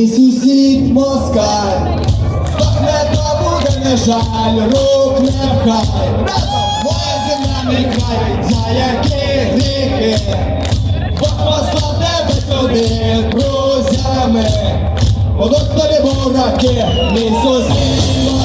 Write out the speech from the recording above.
Мій сусід москаль, здохне то буде не жаль, рук не вхай. Моя земля мій край, за які гріхи. Бог послав тебе сюди друзями. Будуть тобі бураки, мій сусід